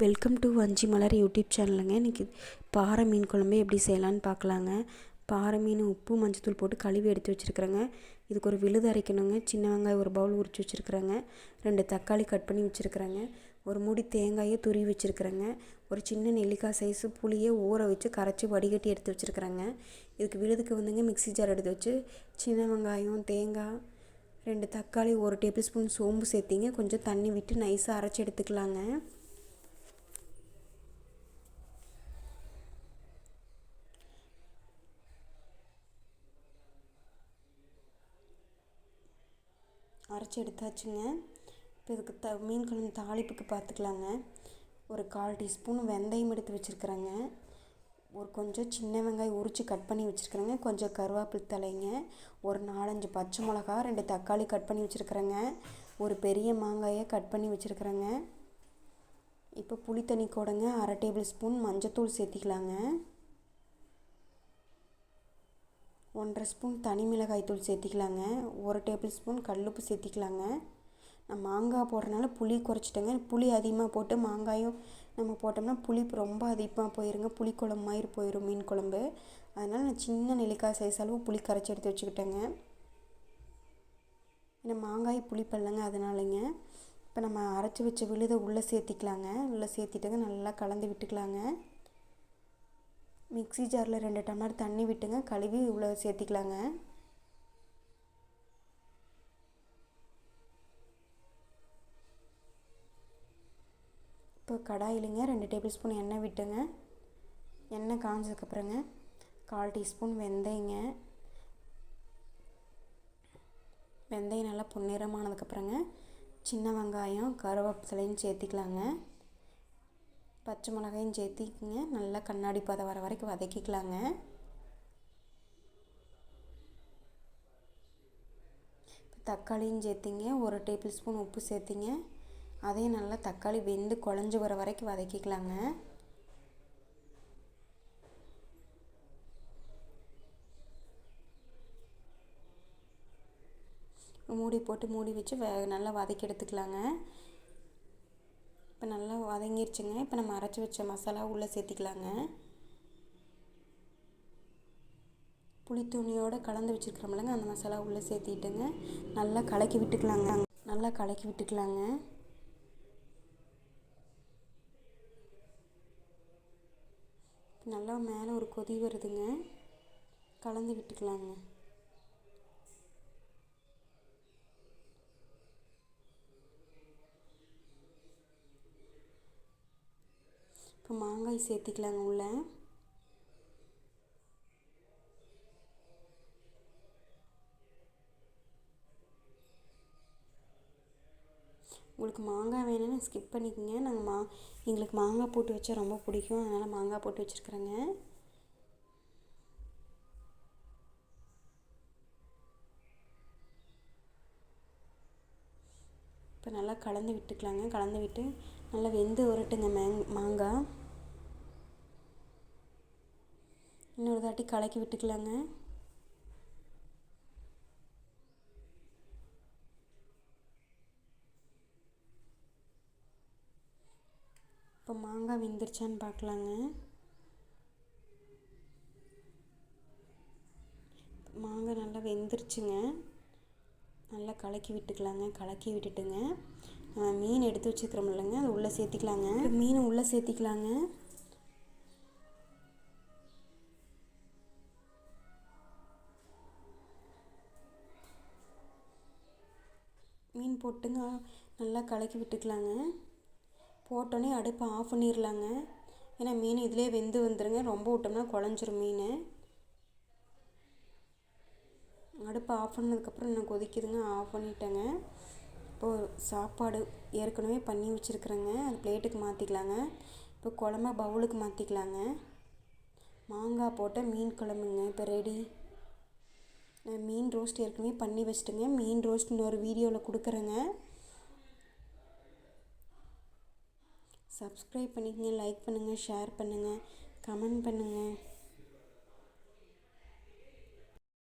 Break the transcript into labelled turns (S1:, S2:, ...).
S1: Welcome to வஞ்சி மலர் YouTube சேனலுங்க இன்றைக்கி பாறை மீன் குழம்பு எப்படி செய்யலான்னு பார்க்கலாங்க. பாறை மீன் உப்பு மஞ்சத்தூள் போட்டு கழுவி எடுத்து வச்சுருக்குறேங்க. இதுக்கு ஒரு விழுது அரைக்கணுங்க. சின்ன வெங்காயம் ஒரு பவுல் உரிச்சு வச்சுருக்குறேங்க. ரெண்டு தக்காளி கட் பண்ணி வச்சுருக்குறேங்க. ஒரு மூடி தேங்காயை துருவி வச்சுருக்குறேங்க. ஒரு சின்ன நெல்லிக்காய் சைஸு புளியை ஊற வச்சு கரைச்சி வடிகட்டி எடுத்து வச்சுருக்குறேங்க. இதுக்கு விழுதுக்கு வந்துங்க மிக்ஸி ஜார் எடுத்து வச்சு சின்ன வெங்காயம் தேங்காய் ரெண்டு தக்காளி ஒரு டேபிள் ஸ்பூன் சோம்பு சேர்த்திங்க. கொஞ்சம் தண்ணி விட்டு நைஸாக அரைச்சி எடுத்துக்கலாங்க. அரைச்சி எடுத்தாச்சுங்க. இப்போ இதுக்கு த மீன் குழம்பு தாளிப்புக்கு பார்த்துக்கலாங்க. ஒரு கால் டீஸ்பூன் வெந்தயம் எடுத்து வச்சுருக்குறேங்க. ஒரு கொஞ்சம் சின்ன வெங்காயம் உரித்து கட் பண்ணி வச்சுருக்குறேங்க. கொஞ்சம் கருவேப்பிலை தலைங்க. ஒரு நாலஞ்சு பச்சை மிளகா ரெண்டு தக்காளி கட் பண்ணி வச்சுருக்குறேங்க. ஒரு பெரிய மாங்காயை கட் பண்ணி வச்சுருக்குறேங்க. இப்போ புளி தண்ணி கூடங்க அரை டேபிள் ஸ்பூன் மஞ்சத்தூள் சேர்த்திக்கலாங்க. ஒன்றரை ஸ்பூன் தனி மிளகாய்த்தூள் சேர்த்திக்கலாங்க. ஒரு டேபிள் ஸ்பூன் கல்லுப்பு சேர்த்திக்கலாங்க. நான் மாங்காய் போடுறதுனால புளி குறைச்சிட்டேங்க. புளி அதிகமாக போட்டு மாங்காயும் நம்ம போட்டோம்னா புளி ரொம்ப அதிகமாக போயிருங்க. புளி குழம்பு மாதிரி போயிடும் மீன் குழம்பு. அதனால் நான் சின்ன நெல்லிக்காய் சைஸ் அளவு புளி கரைச்சி எடுத்து வச்சுக்கிட்டேங்க. ஏன்னா மாங்காய் புளிப்பல்லங்க அதனாலங்க. இப்போ நம்ம அரைச்சி வச்ச விழுதை உள்ளே சேர்த்திக்கலாங்க. உள்ளே சேர்த்திட்டங்க. நல்லா கலந்து விட்டுக்கலாங்க. மிக்ஸி ஜாரில் ரெண்டு டம்ளர் தண்ணி விட்டுங்க. கழுவி இவ்வளோ சேர்த்திக்கலாங்க. இப்போ கடாயிலுங்க. ரெண்டு டேபிள் ஸ்பூன் எண்ணெய் விட்டுங்க. எண்ணெய் காஞ்சதுக்கப்புறங்க கால் டீஸ்பூன் வெந்தயங்க. வெந்தயம் நல்லா பொன்னிறமானதுக்கப்புறங்க சின்ன வெங்காயம் கருவேப்பிலையும் சேர்த்திக்கலாங்க. பச்சை மிளகாயும் சேர்த்திக்கிங்க. நல்லா கண்ணாடி பதம் வர வரைக்கும் வதக்கிக்கலாங்க. தக்காளியும் சேர்த்திங்க. ஒரு டேபிள் ஸ்பூன் உப்பு சேர்த்திங்க. அதையும் நல்லா தக்காளி வெந்து குழஞ்சி வர வரைக்கும் வதக்கிக்கலாங்க. மூடி போட்டு மூடி வச்சு நல்லா வதக்கி எடுத்துக்கலாங்க. இப்போ நல்லா வதங்கிருச்சுங்க. இப்போ நம்ம அரைச்சி வச்ச மசாலா உள்ளே சேர்த்திக்கலாங்க. புளித்தூணியோடு கலந்து வச்சுருக்கிறோம்லங்க. அந்த மசாலா உள்ளே சேர்த்திட்டுங்க. நல்லா கலக்கி விட்டுக்கலாங்க. நல்லா கலக்கி விட்டுக்கலாங்க. நல்லா மேலே ஒரு கொதி வருதுங்க. கலந்து விட்டுக்கலாங்க. இப்போ மாங்காய் சேர்த்திக்கலாங்க உள்ளே. உங்களுக்கு மாங்காய் வேணும்னு ஸ்கிப் பண்ணிக்கோங்க. நாங்கள் மா எங்களுக்கு மாங்காய் போட்டு வச்சா ரொம்ப பிடிக்கும். அதனால் மாங்காய் போட்டு வச்சுருக்குறேங்க. இப்போ நல்லா கலந்து விட்டுக்கலாங்க. கலந்து விட்டு நல்லா வெந்து உருட்டுங்க மேங் மாங்காய் இன்னொரு தாட்டி கலக்கி விட்டுக்கலாங்க. இப்போ மாங்காய் வெந்துருச்சான்னு பார்க்கலாங்க. மாங்காய் நல்லா வெந்துருச்சுங்க. நல்லா கலக்கி விட்டுக்கலாங்க. கலக்கி விட்டுட்டுங்க. மீன் எடுத்து வச்சுக்கிறோம் இல்லைங்க. அது உள்ளே சேர்த்திக்கலாங்க. மீன் உள்ளே சேர்த்திக்கலாங்க. மீன் போட்டுங்க. நல்லா கலக்கி விட்டுக்கலாங்க. போட்டோன்னே அடுப்பை ஆஃப் பண்ணிடலாங்க ஏன்னா மீன் இதிலே வெந்து வந்துடுங்க ரொம்ப விட்டோம்னா குழஞ்சிரும் மீன். அடுப்பை ஆஃப் பண்ணதுக்கப்புறம் நான் கொதிக்குதுங்க. ஆஃப் பண்ணிட்டேங்க. இப்போது சாப்பாடு ஏற்கனவே பண்ணி வச்சுருக்குறேங்க. அது பிளேட்டுக்கு மாற்றிக்கலாங்க இப்போ குழம்ப பவுலுக்கு மாற்றிக்கலாங்க மாங்காய் போட்ட மீன் குழம்புங்க. இப்போ ரெடி நான் மீன் ரோஸ்ட் ஏற்கனவே பண்ணி வச்சுட்டேங்க. மீன் ரோஸ்ட் இன்னொரு வீடியோவில் கொடுக்குறேங்க. சப்ஸ்கிரைப் பண்ணிக்கங்க லைக் பண்ணுங்கள் ஷேர் பண்ணுங்கள் கமெண்ட் பண்ணுங்கள்